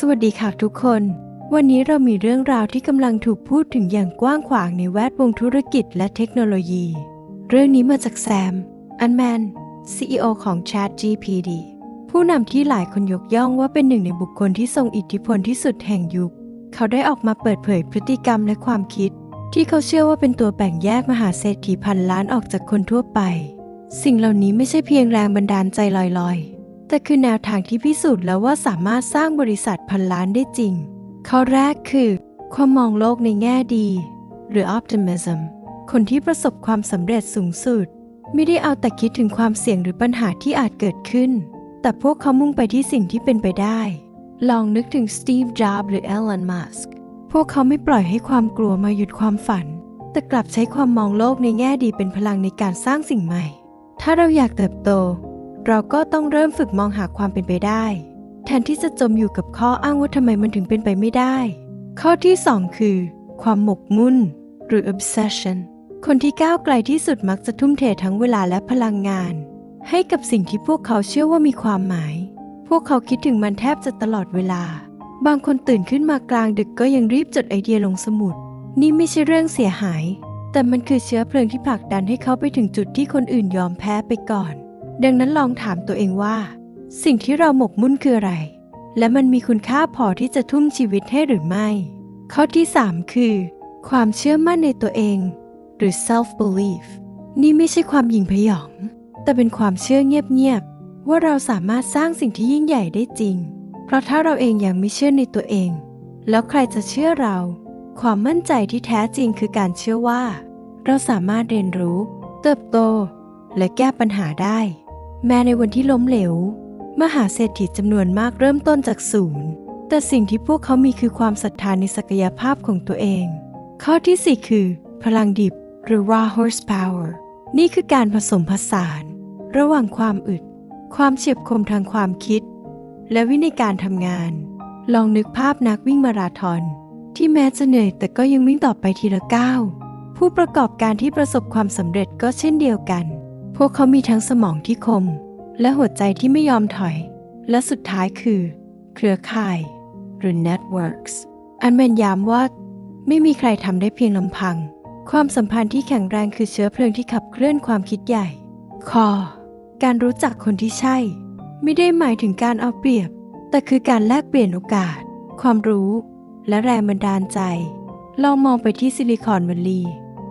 สวัสดีค่ะทุกคน วันนี้เรามีเรื่องราวที่กำลังถูกพูดถึงอย่างกว้างขวางในแวดวงธุรกิจและเทคโนโลยี เรื่องนี้มาจากแซม อันแมน CEO ของ ChatGPT ผู้นำที่หลายคนยกย่องว่าเป็นหนึ่งในบุคคลที่ทรงอิทธิพลที่สุดแห่งยุค เขาได้ออกมาเปิดเผยพฤติกรรมและความคิด ที่เขาเชื่อว่าเป็นตัวแบ่งแยกมหาเศรษฐีพันล้านออกจากคนทั่วไป สิ่งเหล่านี้ไม่ใช่เพียงแรงบันดาลใจลอยๆ แต่คือแนวทางที่พิสูจน์แล้วว่าสามารถสร้างบริษัทพันล้านได้จริง ข้อแรกคือ ความมองโลกในแง่ดี หรือ optimism คนที่ประสบความสำเร็จสูงสุด ไม่ได้เอาแต่คิดถึงความเสี่ยงหรือปัญหาที่อาจเกิดขึ้น แต่พวกเขามุ่งไปที่สิ่งที่เป็นไปได้ ลองนึกถึงสตีฟ จ็อบส์หรือเอล o นมัสก์พวกเขาไม่ปล่อยให้ความกลัวมาหยุดความฝัน แต่กลับใช้ความมองโลกในแง่ดีเป็นพลังในการสร้างสิ่งใหม่ ถ้าเราอยากเติบโต เราก็ต้องเริ่มฝึกมองหาความเป็นไปได้ แทนที่จะจมอยู่กับข้ออ้างว่าทำไมมันถึงเป็นไปไม่ได้ ข้อที่ 2 คือ ความหมกมุ่น หรือ obsession คนที่ก้าวไกลที่สุดมักจะทุ่มเททั้งเวลาและพลังงาน ให้กับสิ่งที่พวกเขาเชื่อว่ามีความหมาย พวกเขาคิดถึงมันแทบจะตลอดเวลา บางคนตื่นขึ้นมากลางดึกก็ยังรีบจดไอเดียลงสมุด นี่ไม่ใช่เรื่องเสียหาย แต่มันคือเชื้อเพลิงที่ผลักดันให้เขาไปถึงจุดที่คนอื่นยอมแพ้ไปก่อน ดังนั้นลองถามตัวเองว่า สิ่งที่เราหมกมุ่นคืออะไร และมันมีคุณค่าพอที่จะทุ่มชีวิตให้หรือไม่ ข้อที่ 3 คือ ความเชื่อมั่นในตัวเอง หรือ self belief นี่ไม่ใช่ความหยิ่งพยอง แต่เป็นความเชื่อเงียบๆว่าเราสามารถสร้างสิ่งที่ยิ่งใหญ่ได้จริง เพราะถ้าเราเองยังไม่เชื่อในตัวเอง แล้วใครจะเชื่อเรา ความมั่นใจที่แท้จริงคือการเชื่อว่า เราสามารถเรียนรู้ เติบโต และแก้ปัญหาได้ แม้ในวันที่ล้มเหลว มหาเศรษฐีจำนวนมากเริ่มต้นจากศูนย์ แต่สิ่งที่พวกเขามีคือความศรัทธาในศักยภาพของตัวเอง ข้อที่ 4 คือ พลังดิบหรือ raw horsepower นี่คือการผสมผสาน ระหว่างความอึด ความเฉียบคมทางความคิด และวินัยการทำงาน ลองนึกภาพนักวิ่งมาราธอนที่แม้จะเหนื่อยแต่ก็ยังวิ่งต่อไปทีละก้าวผู้ประกอบการที่ประสบความสำเร็จก็เช่นเดียวกัน พวกเขามีทั้งสมองที่คม และหัวใจที่ไม่ยอมถอย และสุดท้ายคือ เครือข่าย หรือ networks อันแม่นย้ำว่า ไม่มีใครทำได้เพียงลำพัง ความสัมพันธ์ที่แข็งแรงคือเชื้อเพลิงที่ขับเคลื่อนความคิดใหญ่ คอ การรู้จักคนที่ใช่ ไม่ได้หมายถึงการเอาเปรียบ แต่คือการแลกเปลี่ยนโอกาส ความรู้ และแรงบันดาลใจ ลองมองไปที่ซิลิคอนวัลลี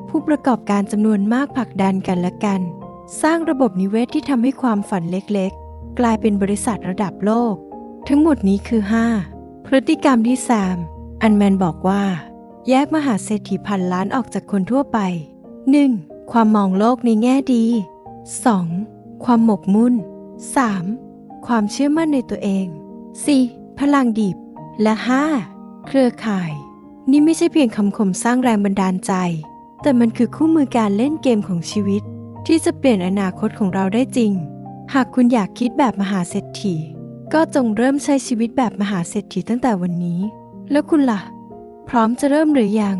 ผู้ประกอบการจำนวนมากผลักดันกันและกัน สร้างระบบนิเวศที่ทำให้ความฝันเล็กๆ กลายเป็นบริษัทระดับโลก ทั้งหมดนี้คือ 5 พฤติกรรมที่ 3 อันแมนบอกว่า แยกมหาเศรษฐีพันล้านออกจากคนทั่วไป 1. ความมองโลกในแง่ดี 2. ความหมกมุ่น 3. ความเชื่อมั่นในตัวเอง 4. พลังดิบ และ 5. เครือข่าย นี่ไม่ใช่เพียงคำคมสร้างแรงบันดาลใจ แต่มันคือคู่มือการเล่นเกมของชีวิต ที่จะเปลี่ยนอนาคตของเราได้จริง หากคุณอยากคิดแบบมหาเศรษฐี ก็จงเริ่มใช้ชีวิตแบบมหาเศรษฐีตั้งแต่วันนี้ แล้วคุณล่ะ พร้อมจะเริ่มหรือยัง